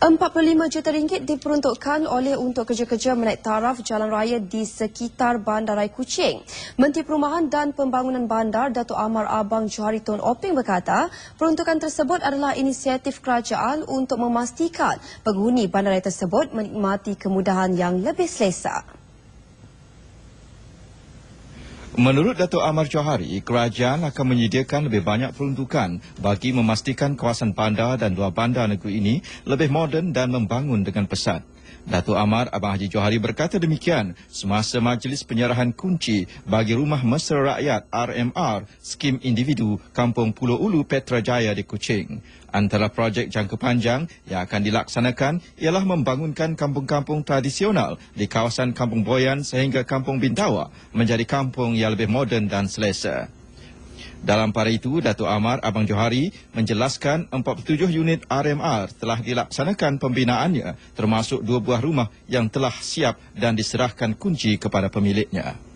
45 juta ringgit diperuntukkan oleh untuk kerja-kerja menaik taraf jalan raya di sekitar Bandarai Kuching. Menteri Perumahan dan Pembangunan Bandar Datuk Amar Abang Johari Tun Oping berkata, peruntukan tersebut adalah inisiatif kerajaan untuk memastikan penghuni bandarai tersebut menikmati kemudahan yang lebih selesa. Menurut Datuk Amar Johari, kerajaan akan menyediakan lebih banyak peruntukan bagi memastikan kawasan bandar dan luar bandar negeri ini lebih moden dan membangun dengan pesat. Datuk Amar Abang Haji Johari berkata demikian semasa majlis penyerahan kunci bagi Rumah Mesra Rakyat RMR Skim Individu Kampung Pulau Ulu Petra Jaya di Kuching. Antara projek jangka panjang yang akan dilaksanakan ialah membangunkan kampung-kampung tradisional di kawasan Kampung Boyan sehingga Kampung Bintawa menjadi kampung yang lebih moden dan selesa. Dalam pada itu, Datuk Amar Abang Johari menjelaskan 47 unit RMR telah dilaksanakan pembinaannya termasuk dua buah rumah yang telah siap dan diserahkan kunci kepada pemiliknya.